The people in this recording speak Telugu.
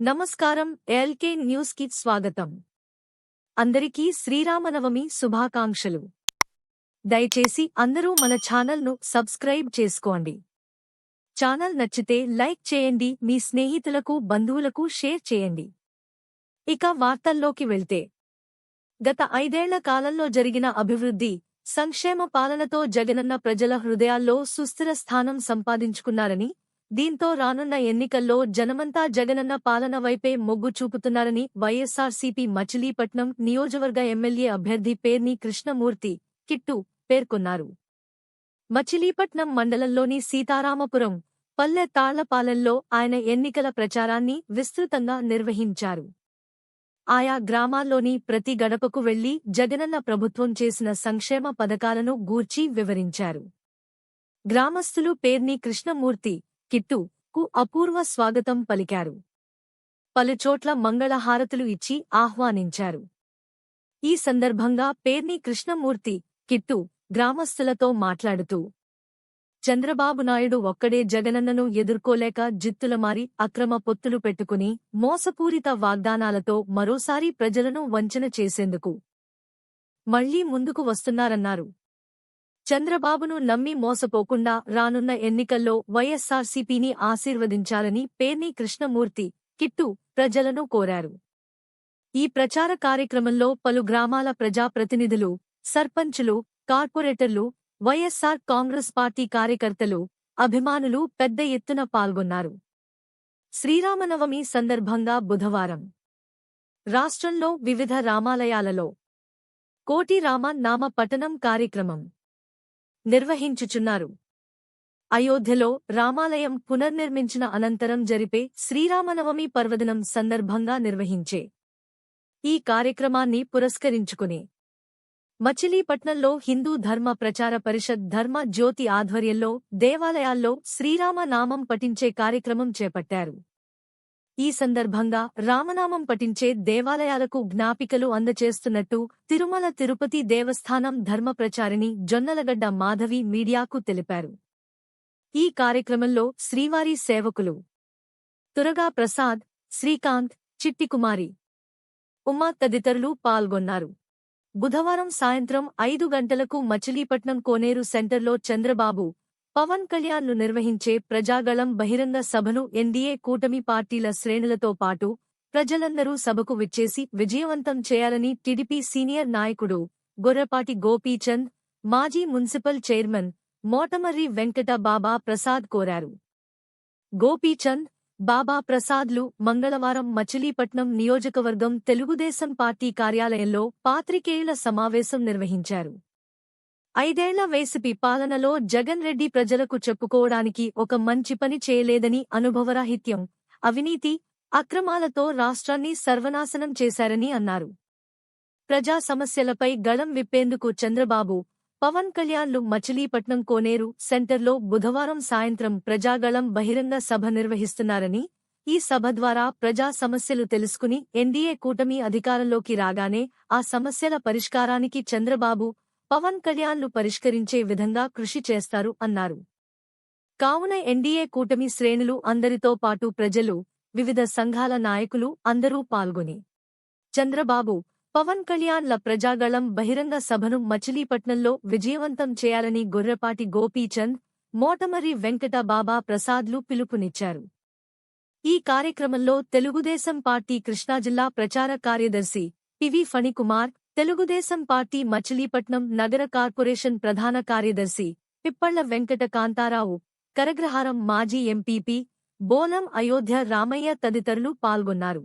నమస్కారం ఎల్కే న్యూస్కి స్వాగతం. అందరికీ శ్రీరామనవమి శుభాకాంక్షలు. దయచేసి అందరూ మన ఛానల్ను సబ్స్క్రైబ్ చేసుకోండి. ఛానల్ నచ్చితే లైక్ చేయండి మీ స్నేహితులకు బంధువులకు షేర్ చేయండి. ఇక వార్తల్లోకి వెళ్తే. గత ఐదేళ్ళ కాలంలో జరిగిన అభివృద్ధి సంక్షేమ పాలనతో జగనన్న ప్రజల హృదయాల్లో సుస్థిర స్థానం సంపాదించుకున్నారని దీంతో రానున్న ఎన్నికల్లో జనమంతా జగనన్న పాలన వైపే మొగ్గు చూపుతున్నారని వైఎస్సార్సీపీ మచిలీపట్నం నియోజకవర్గ ఎమ్మెల్యే అభ్యర్థి పేర్ని కృష్ణమూర్తి కిట్టు పేర్కొన్నారు. మచిలీపట్నం మండలంలోని సీతారామపురం పల్లె తాళ్ళపాలెంలో ఆయన ఎన్నికల ప్రచారాన్ని విస్తృతంగా నిర్వహించారు. ఆయా గ్రామాల్లోని ప్రతి గడపకు వెళ్ళి జగనన్న ప్రభుత్వం చేసిన సంక్షేమ పథకాలను గూర్చి వివరించారు. గ్రామస్తులు పేర్ని కృష్ణమూర్తి కిట్టు కు అపూర్వ స్వాగతం పలికారు. పలుచోట్ల మంగళహారతులు ఇచ్చి ఆహ్వానించారు. ఈ సందర్భంగా పేర్ని కృష్ణమూర్తి కిట్టు గ్రామస్తులతో మాట్లాడుతూ చంద్రబాబు నాయుడు ఒక్కడే జగనన్నను ఎదుర్కోలేక జిత్తులమారి అక్రమ పొత్తులు పెట్టుకుని మోసపూరిత వాగ్దానాలతో మరోసారి ప్రజలను వంచన చేసేందుకు మళ్ళీ ముందుకు వస్తున్నారన్నారు. చంద్రబాబును నమ్మి మోసపోకుండా రానున్న ఎన్నికల్లో వైఎస్సార్సీపీని ఆశీర్వదించాలని పేర్ని కృష్ణమూర్తి కిట్టు ప్రజలను కోరారు. ఈ ప్రచార కార్యక్రమంలో పలు గ్రామాల ప్రజాప్రతినిధులు సర్పంచులు కార్పొరేటర్లు వైఎస్సార్ కాంగ్రెస్ పార్టీ కార్యకర్తలు అభిమానులు పెద్ద ఎత్తున పాల్గొన్నారు. శ్రీరామనవమి సందర్భంగా బుధవారం రాష్ట్రంలో వివిధ రామాలయాలలో కోటి రామ నామ పఠనం కార్యక్రమం నిర్వహించుచున్నారు. అయోధ్యలో రామాలయం పునర్నిర్మించిన అనంతరం జరిపే శ్రీరామనవమి పర్వదినం సందర్భంగా నిర్వహించే ఈ కార్యక్రమాన్ని పురస్కరించుకుని మచిలీపట్నంలో హిందూ ధర్మ ప్రచార పరిషత్ ధర్మ జ్యోతి ఆధ్వర్యంలో దేవాలయాల్లో శ్రీరామ నామం పఠించే కార్యక్రమం చేపట్టారు. ఈ సందర్భంగా రామనామం పఠించే దేవాలయాలకు జ్ఞాపికలు అందచేస్తున్నట్టు తిరుమల తిరుపతి దేవస్థానం ధర్మ ప్రచారిణి జొన్నలగడ్డ మాధవి మీడియాకు తెలిపారు. ఈ కార్యక్రమంలో శ్రీవారి సేవకులు తురగా ప్రసాద్ శ్రీకాంత్ చిట్టికుమారి ఉమా తదితరులు పాల్గొన్నారు. బుధవారం సాయంత్రం ఐదు గంటలకు మచిలీపట్నం కోనేరు సెంటర్లో చంద్రబాబు పవన్ కళ్యాణ్ను నిర్వహించే ప్రజాగళం బహిరంగ సభను ఎన్డీఏ కూటమి పార్టీల శ్రేణులతో పాటు ప్రజలందరూ సభకు విచ్చేసి విజయవంతం చేయాలని టీడీపీ సీనియర్ నాయకుడు గొర్రపాటి గోపీచంద్ మాజీ మున్సిపల్ చైర్మన్ మోటమర్రి వెంకట బాబా ప్రసాద్ కోరారు. గోపీచంద్ బాబా ప్రసాద్లు మంగళవారం మచిలీపట్నం నియోజకవర్గం తెలుగుదేశం పార్టీ కార్యాలయంలో పాత్రికేయుల సమావేశం నిర్వహించారు. ఐదేళ్ళ వేసిపి పాలనలో జగన్ రెడ్డి ప్రజలకు చెప్పుకోవడానికి ఒక మంచి పని చేయలేదని అనుభవరాహిత్యం. అవినీతి అక్రమాలతో రాష్ట్రాన్ని సర్వనాశనం చేశారని అన్నారు. ప్రజా సమస్యలపై గళం విప్పేందుకు చంద్రబాబు పవన్ కళ్యాణ్లు మచిలీపట్నం కోనేరు సెంటర్లో బుధవారం సాయంత్రం ప్రజాగళం బహిరంగ సభ నిర్వహిస్తున్నారని ఈ సభ ద్వారా ప్రజా సమస్యలు తెలుసుకుని ఎన్డీఏ కూటమి అధికారంలోకి రాగానే ఆ సమస్యల పరిష్కారానికి చంద్రబాబు పవన్ కళ్యాణ్లు పరిష్కరించే విధంగా కృషి చేస్తారు అన్నారు. కావున ఎన్డీఏ కూటమి శ్రేణులు అందరితో పాటు ప్రజలు వివిధ సంఘాల నాయకులు అందరూ పాల్గొని. చంద్రబాబు పవన్ కళ్యాణ్ల ప్రజాగళం బహిరంగ సభను మచిలీపట్నంలో విజయవంతం చేయాలని గొర్రపాటి గోపీచంద్ మోటమరి వెంకట బాబా ప్రసాద్లు పిలుపునిచ్చారు. ఈ కార్యక్రమంలో తెలుగుదేశం పార్టీ కృష్ణాజిల్లా ప్రచార కార్యదర్శి P V Phanikumar Telugudesam party Machilipatnam నగర కార్పొరేషన్ ప్రధాన కార్యదర్శి పిప్పళ్ళ వెంకట కాంతారావు కరగ్రహారం మాజీ ఎంపీపీ బోనం అయోధ్య రామయ్య తదితరులు పాల్గొన్నారు.